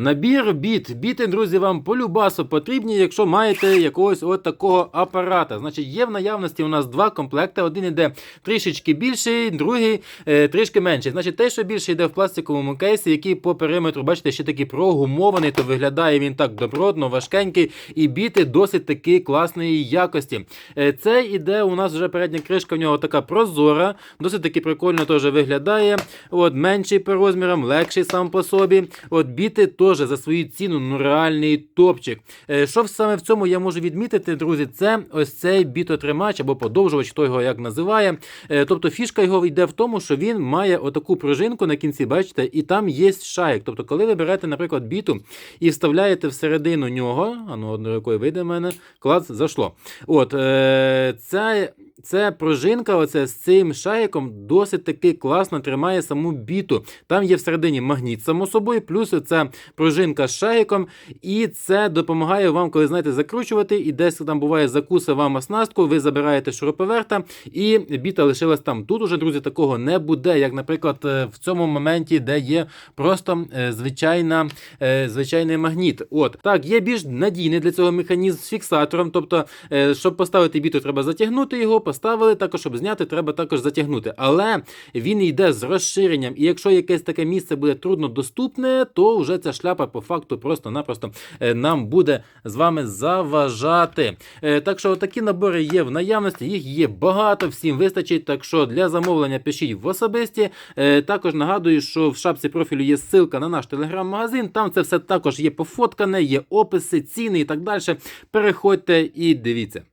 Набір біт. Біти, друзі, вам по любасу потрібні, якщо маєте якогось от такого апарата. Значить, є в наявності у нас два комплекти. Один іде трішечки більший, другий е, трішки менший. Значить, той, що більше йде в пластиковому кейсі, який по периметру, бачите, ще такий прогумований, то виглядає він так добротно, важкенький, і біти досить таки класної якості. Е, Це іде у нас вже передня кришка, в нього така прозора, досить таки прикольно теж виглядає. От, менший по розмірам, легший сам по собі. От біти теж за свою ціну ну реальний топчик. Е, Що саме в цьому я можу відмітити, друзі, це ось цей бітотримач або подовжувач, хто його як називає. Е, Тобто фішка його йде в тому, що він має отаку пружинку на кінці, бачите, і там є шаєк. Тобто, коли ви берете, наприклад, біту і вставляєте всередину нього, а ну одною рукою вийде в мене, клац, зашло. От, це, це пружинка оце, з цим шаєком досить таки класно тримає саму біту. Там є всередині магніт, само собою, плюс ця пружинка з шаєком, і це допомагає вам, коли знаєте, закручувати, і десь там буває закуса вам оснастку, ви забираєте шуруповерта, і біта лишилась там. Тут уже, друзі, такого не буде, як, наприклад, е, в цьому моменті, де є просто е, звичайна, е, звичайний магніт. От так, є більш надійний для цього механізм з фіксатором. Тобто, щоб поставити біту, треба затягнути його, поставили, також щоб зняти, треба також затягнути. Але він йде з розширенням, і якщо якесь таке місце буде трудно доступне, то вже ця шляпа по факту просто-напросто е, нам буде з вами заважати. Е, Так що такі набори є в наявності, їх є багато, всім вистачить. Так що для замовлення пишіть в особисті. Е, Також нагадую, що в шапці профілю є ссылка на наш телеграм-магазин. Там це все також є пофоткане, є описи, ціни і так далі. Переходьте і дивіться.